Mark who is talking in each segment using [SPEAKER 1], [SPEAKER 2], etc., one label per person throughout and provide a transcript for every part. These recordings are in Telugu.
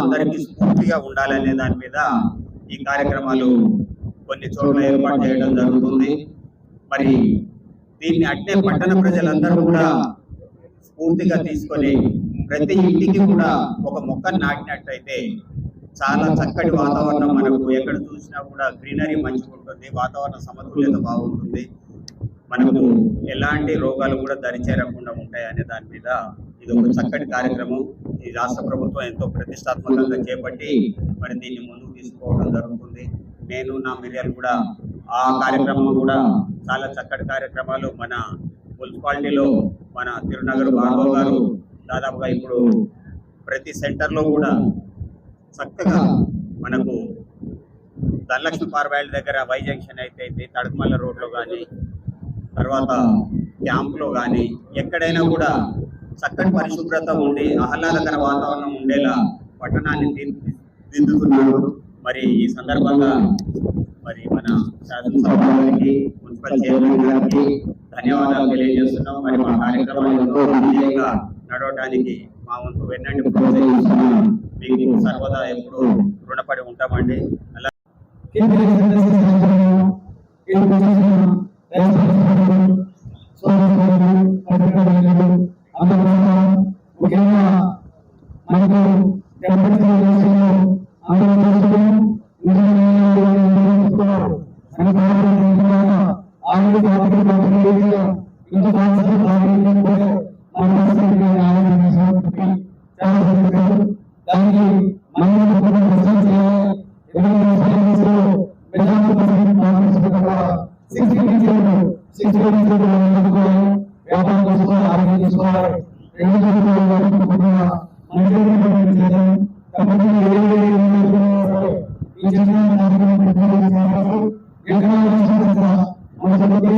[SPEAKER 1] అందరికీ స్ఫూర్తిగా ఉండాలనే దాని మీద ఈ కార్యక్రమాలు కొన్ని చోట్ల ఏర్పాటు చేయడం జరుగుతుంది. మరి దీన్ని అట్టే పట్టణ ప్రజలందరూ కూడా స్ఫూర్తిగా తీసుకొని ప్రతి ఇంటికి కూడా ఒక మొక్క నాటినట్టయితే చాలా చక్కటి వాతావరణం మనకు ఎక్కడ చూసినా కూడా గ్రీనరీ మంచిగా ఉంటుంది వాతావరణ సమతుల్యత బాగుంటుంది. మనకు ఎలాంటి రోగాలు కూడా దరి చేరకుండా ఉంటాయి అనే దాని మీద ఇది ఒక చక్కటి కార్యక్రమం. ఈ రాష్ట్ర ప్రభుత్వం ఎంతో ప్రతిష్టాత్మకంగా చేపట్టి మరి దీన్ని ముందుకు తీసుకోవడం జరుగుతుంది. నేను నా మిర్యాలు కూడా ఆ కార్యక్రమం కూడా చాలా చక్కటి కార్యక్రమాలు మన మున్సిపాలిటీలో మన తిరునగర్ బాబు గారు దాదాపుగా ఇప్పుడు ప్రతి సెంటర్లో కూడా చక్కగా మనకు ధనలక్ష్మి పార్వాయిల దగ్గర వై జంక్షన్ అయితే అయితే తడకమల్ల రోడ్లో కానీ తర్వాత క్యాంప్లో కానీ ఎక్కడైనా కూడా చక్కటి పరిశుభ్రత ఉండి ఆహ్లాదకర వాతావరణం ఉండేలా పట్టణాన్ని తీర్చి దిద్దుతున్నారు మరి ఈ సందర్భంగా మరి మన శాసనసభ గారికి మున్సిపల్ చైర్మన్ గారికి ధన్యవాదాలు తెలియజేస్తున్నాం. మరి మా కార్యక్రమం ఎంతో విజయంగా నడవడానికి మా వంతు వెన్నంటి ప్రోత్సహిస్తున్నాం. మీకు సర్వదా ఎప్పుడు రుణపడి ఉంటామండి. అలా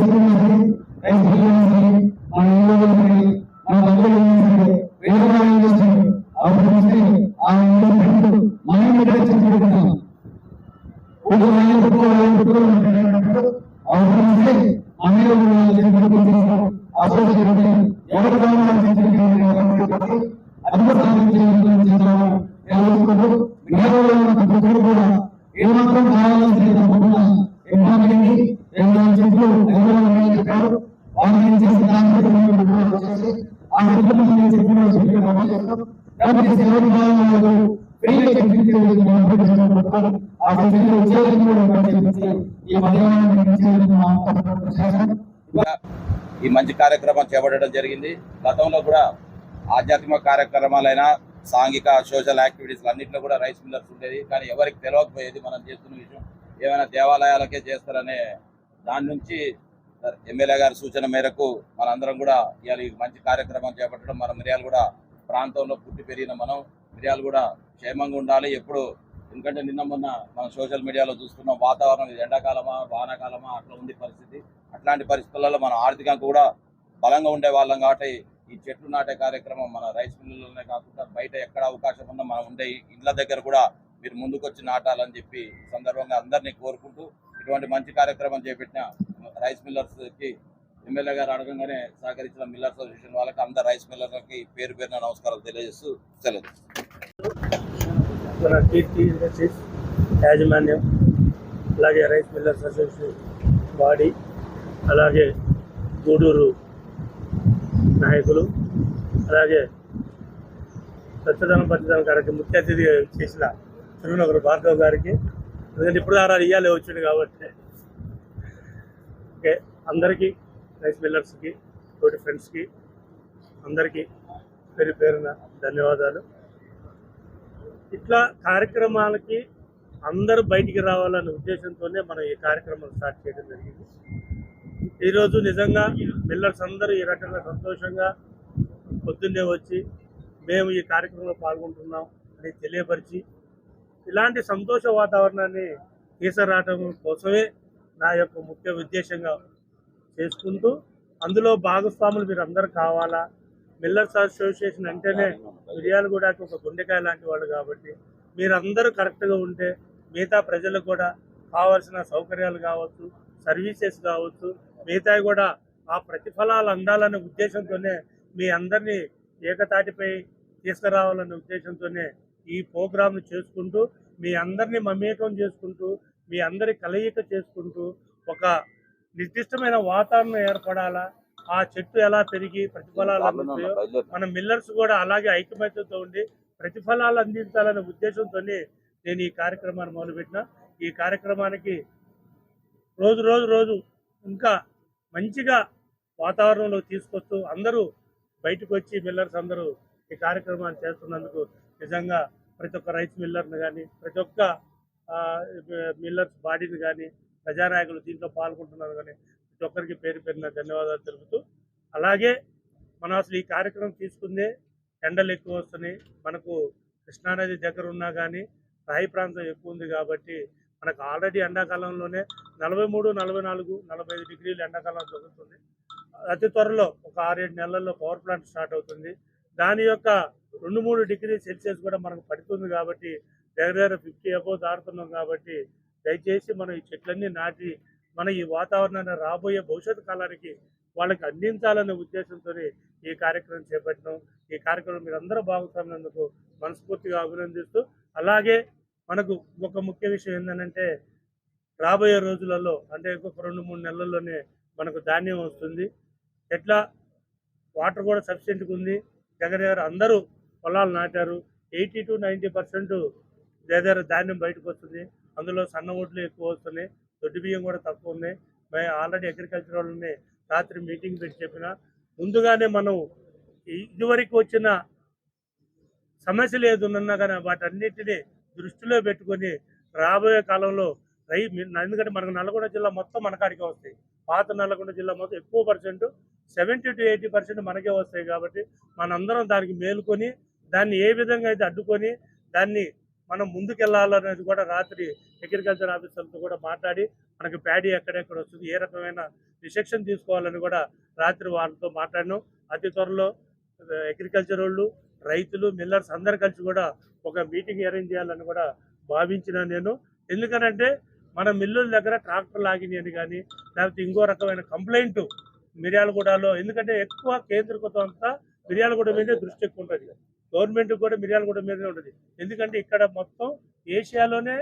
[SPEAKER 2] ভগবান ఆ ఈ మధ్యాహ్నం
[SPEAKER 3] ఈ మంచి కార్యక్రమం చేపట్టడం జరిగింది. గతంలో కూడా ఆధ్యాత్మిక కార్యక్రమాలైనా సాంఘిక సోషల్ యాక్టివిటీస్ అన్నింటిలో కూడా రైస్ మిల్లర్స్ ఉండేది. కానీ ఎవరికి తెలియకపోయేది మనం చేస్తున్న విషయం. ఏమైనా దేవాలయాలకే చేస్తారనే దాని నుంచి ఎమ్మెల్యే గారి సూచన మేరకు మనందరం కూడా ఇవాళ మంచి కార్యక్రమం చేపట్టడం మన మిర్యాలు కూడా ప్రాంతంలో పుట్టి పెరిగిన మనం మిర్యాలు కూడా క్షేమంగా ఉండాలి. ఎప్పుడు ఎందుకంటే నిన్న మొన్న మనం సోషల్ మీడియాలో చూస్తున్నాం వాతావరణం ఇది ఎండాకాలమా వానాకాలమా అట్లా ఉంది పరిస్థితి. అట్లాంటి పరిస్థితులలో మనం ఆర్థికంగా కూడా బలంగా ఉండే వాళ్ళం కాబట్టి ఈ చెట్లు నాటే కార్యక్రమం మన రైస్ మిల్లులోనే కాకుండా బయట ఎక్కడ అవకాశం ఉన్నా మనం ఉండే ఇళ్ళ దగ్గర కూడా మీరు ముందుకొచ్చి నాటాలని చెప్పి సందర్భంగా అందరినీ కోరుకుంటూ ఇటువంటి మంచి కార్యక్రమం చేపట్టిన రైస్ మిల్లర్స్కి ఎమ్మెల్యే గారు అడగంగానే సహకరించిన మిల్లర్స్ అసోసియేషన్ వాళ్ళకి అందరు రైస్ మిల్లర్లకి పేరు పేరున నమస్కారాలు తెలియజేస్తూ సెలవు.
[SPEAKER 4] మన కీర్తి ఇండస్ట్రీస్ యాజమాన్యం అలాగే రైస్ మిల్లర్స్ అసోసియేషన్ బాడీ అలాగే గూడూరు నాయకులు అలాగే స్వచ్ఛదనం పచ్చదనం కార్యక్రమం ముఖ్య అతిథి చేసిన తిరునగర్ భార్గవ్ గారికి. ఎందుకంటే ఇప్పుడు దాకా ఇవ్వాలి వచ్చింది కాబట్టి. ఓకే అందరికీ రైస్ మిల్లర్స్కి తోటి ఫ్రెండ్స్కి అందరికీ పేరు పేరున ధన్యవాదాలు. ఇట్లా కార్యక్రమాలకి అందరూ బయటికి రావాలనే ఉద్దేశంతోనే మనం ఈ కార్యక్రమం స్టార్ట్ చేయడం జరిగింది. ఈరోజు నిజంగా మిల్లర్స్ అందరూ ఈ రకంగా సంతోషంగా పొద్దున్నే వచ్చి మేము ఈ కార్యక్రమంలో పాల్గొంటున్నాం అని తెలియపరిచి ఇలాంటి సంతోష వాతావరణాన్ని తీసుకురావటం కోసమే నా యొక్క ముఖ్య ఉద్దేశంగా చేసుకుంటూ అందులో భాగస్వాములు మీరు అందరు కావాలా? మిల్లర్స్ అసోసియేషన్ అంటేనే మిర్యాలగూడకి ఒక గుండెకాయ లాంటి వాళ్ళు కాబట్టి మీరందరూ కరెక్ట్గా ఉంటే మిగతా ప్రజలకు కూడా కావాల్సిన సౌకర్యాలు కావచ్చు సర్వీసెస్ కావచ్చు మిగతా కూడా ఆ ప్రతిఫలాలు అందాలనే ఉద్దేశంతోనే మీ అందరినీ ఏకతాటిపై తీసుకురావాలనే ఉద్దేశంతోనే ఈ ప్రోగ్రాంను చేసుకుంటూ మీ అందరినీ మమేకం చేసుకుంటూ మీ అందరి కలయిక చేసుకుంటూ ఒక నిర్దిష్టమైన వాతావరణం ఏర్పడాలా? ఆ చెట్టు ఎలా పెరిగి ప్రతిఫలాలు అందుతాయో? మన మిల్లర్స్ కూడా అలాగే ఐకమత్యంతో ఉండి ప్రతిఫలాలు అందించాలనే ఉద్దేశంతో నేను ఈ కార్యక్రమాన్ని మొదలుపెట్టిన. ఈ కార్యక్రమానికి రోజు రోజు రోజు ఇంకా మంచిగా వాతావరణంలో తీసుకొస్తూ అందరూ బయటకు వచ్చి మిల్లర్స్ అందరూ ఈ కార్యక్రమాన్ని చేస్తున్నందుకు నిజంగా ప్రతి ఒక్క రైస్ మిల్లర్ని కానీ ప్రతి ఒక్క మిల్లర్స్ బాడీని కానీ ప్రజానాయకులు దీంట్లో పాల్గొంటున్నారు కానీ ప్రతి ఒక్కరికి పేరు పేరున ధన్యవాదాలు తెలుపుతూ అలాగే మనం అసలు ఈ కార్యక్రమం తీసుకుందే ఎండలు ఎక్కువ వస్తున్నాయి. మనకు కృష్ణానది దగ్గర ఉన్నా కానీ రాయి ప్రాంతం ఎక్కువ ఉంది కాబట్టి మనకు ఆల్రెడీ ఎండాకాలంలోనే నలభై మూడు నలభై నాలుగు నలభై ఐదు డిగ్రీలు ఎండాకాలం జరుగుతుంది అతి త్వరలో ఒక ఆరేడు నెలల్లో పవర్ ప్లాంట్ స్టార్ట్ అవుతుంది. దాని యొక్క రెండు మూడు డిగ్రీ సెల్సియస్ కూడా మనకు పడుతుంది కాబట్టి దగ్గర దగ్గర ఫిఫ్టీ అబోవ్ దాడుతున్నాం కాబట్టి దయచేసి మనం ఈ చెట్లన్నీ నాటి మన ఈ వాతావరణాన్ని రాబోయే భవిష్యత్తు కాలానికి వాళ్ళకి అందించాలనే ఉద్దేశంతో ఈ కార్యక్రమం చేపట్టడం ఈ కార్యక్రమం మీరు అందరూ భాగస్వామ్యందుకు మనస్ఫూర్తిగా అభినందిస్తూ అలాగే మనకు ఒక ముఖ్య విషయం ఏంటంటే రాబోయే రోజులలో అంటే ఇంకొక రెండు మూడు నెలల్లోనే మనకు ధాన్యం వస్తుంది. ఎట్లా? వాటర్ కూడా సఫిషియెంట్గా ఉంది. దగ్గర దగ్గర అందరూ పొలాలు నాటారు. ఎయిటీ టు నైంటీ పర్సెంట్ దగ్గర ధాన్యం బయటకు వస్తుంది. అందులో సన్న ఓట్లు ఎక్కువ వస్తున్నాయి దొడ్డు బియ్యం కూడా తక్కువ ఉన్నాయి. మేము ఆల్రెడీ అగ్రికల్చర్ వాళ్ళని రాత్రి మీటింగ్ పెట్టి చెప్పిన ముందుగానే మనం ఇదివరకు వచ్చిన సమస్యలు ఏదున్నా కానీ వాటన్నిటినీ దృష్టిలో పెట్టుకొని రాబోయే కాలంలో రై ఎందుకంటే మనకు నల్గొండ జిల్లా మొత్తం మనకాడికే వస్తాయి. పాత నల్గొండ జిల్లా మొత్తం ఎక్కువ percent seventy to eighty percent మనకే వస్తాయి కాబట్టి మనందరం దానికి మేలుకొని దాన్ని ఏ విధంగా అయితే అడ్డుకొని దాన్ని మనం ముందుకెళ్ళాలనేది కూడా రాత్రి అగ్రికల్చర్ ఆఫీసర్లతో కూడా మాట్లాడి మనకి ప్యాడీ ఎక్కడెక్కడ వస్తుంది ఏ రకమైన రిసెక్షన్ తీసుకోవాలని కూడా రాత్రి వాళ్ళతో మాట్లాడినాం. అతి త్వరలో అగ్రికల్చర్ వాళ్ళు రైతులు మిల్లర్స్ అందరు కలిసి కూడా ఒక మీటింగ్ అరేంజ్ చేయాలని కూడా భావించిన నేను. ఎందుకనంటే మన మిల్లుల దగ్గర ట్రాక్టర్ లాగినాయని కానీ లేకపోతే ఇంకో రకమైన కంప్లైంట్ మిర్యాలగూడలో ఎందుకంటే ఎక్కువ కేంద్రీకృతం అంతా మిర్యాలగూడ మీదే దృష్టి ఎక్కువ ఉంటుంది. గవర్నమెంట్ కూడా మిర్యాలగూడ మీదనే ఉంటుంది. ఎందుకంటే ఇక్కడ మొత్తం ఏషియాలోనే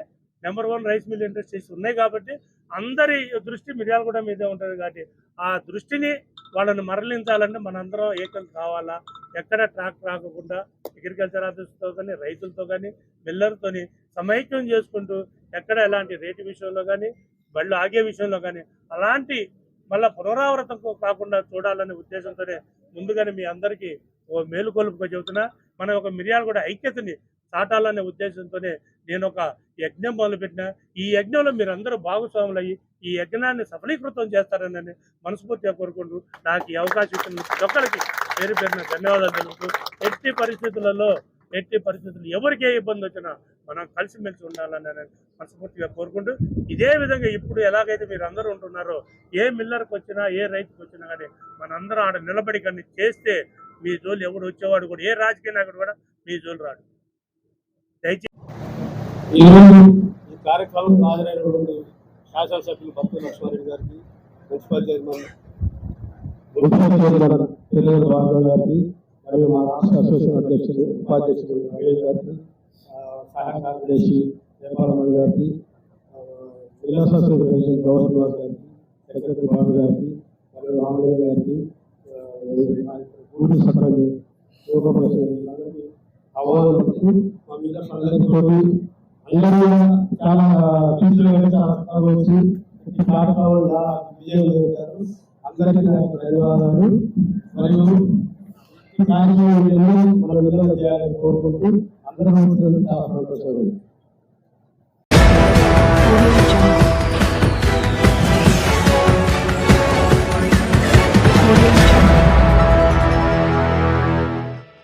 [SPEAKER 4] number one rice mill industries ఉన్నాయి కాబట్టి అందరి దృష్టి మిర్యాలగూడ మీదే ఉంటుంది కాబట్టి ఆ దృష్టిని వాళ్ళని మరలించాలంటే మనందరం ఏకం కావాలా? ఎక్కడ ట్రాక్ రాకుండా అగ్రికల్చర్ ఆఫీస్తో కానీ రైతులతో కానీ మిల్లర్తో సమైక్యం చేసుకుంటూ ఎక్కడ ఎలాంటి రేటు విషయంలో కానీ బళ్ళు ఆగే విషయంలో కానీ అలాంటి మళ్ళా పునరావృతం కాకుండా చూడాలనే ఉద్దేశంతోనే ముందుగానే మీ అందరికీ ఓ మేలుకొలుపుగా చెబుతున్నా. మన ఒక మిరియాలు కూడా ఐక్యతని చాటాలనే ఉద్దేశంతోనే నేను ఒక యజ్ఞం మొదలుపెట్టిన. ఈ యజ్ఞంలో మీరు అందరూ భాగస్వాములయ్యి ఈ యజ్ఞాన్ని సఫలీకృతం చేస్తారని మనస్ఫూర్తిగా కోరుకుంటూ నాకు ఈ అవకాశం ఇచ్చిన ప్రతి ఒక్కరికి పేరు పేరున ధన్యవాదాలు తెలుపుతూ ఎట్టి పరిస్థితులలో ఎట్టి పరిస్థితులు ఎవరికి ఏ ఇబ్బంది వచ్చినా మనం కలిసిమెలిసి ఉండాలని మనస్ఫూర్తిగా కోరుకుంటూ ఇదే విధంగా ఇప్పుడు ఎలాగైతే మీరు అందరూ ఉంటున్నారో ఏ మిల్లర్కి వచ్చినా ఏ రైతుకి వచ్చినా కానీ మనందరం ఆడ నిలబడి కానీ చేస్తే మీ జోలు ఎవడు వచ్చేవాడు కూడా ఏ రాజకీయ నాయకుడు కూడా మీ జోలు రాడు. దయచేసి
[SPEAKER 5] ఈ కార్యక్రమం హాజరైనటువంటి శాసనసభ్యులు భక్తు లక్ష్మారెడ్డి గారికి మున్సిపల్ చైర్మన్ గారికి మరియు మా రాష్ట్ర అసోసియేషన్ అధ్యక్షులు ఉపాధ్యక్షులు రవి గారికి సహాయ కార్యదర్శి జయపాలమణి గారికి జిల్లా అసోసియేషన్ ప్రెసిడెంట్ గౌరవ్ గారికి సెక్రటరీ బాబు గారికి మరియు రామయ్య గారికి ఊరి సర్పంచ్ యోగ మా మీద అందరితో అందరూ చాలా చూసిన చాలా బాగా వచ్చి కార్యక్రమం విజయం అందరికీ ధన్యవాదాలు. మరియు ఈ కార్యక్రమం చేయాలని కోరుకుంటూ అందరూ చాలా సంతోషంగా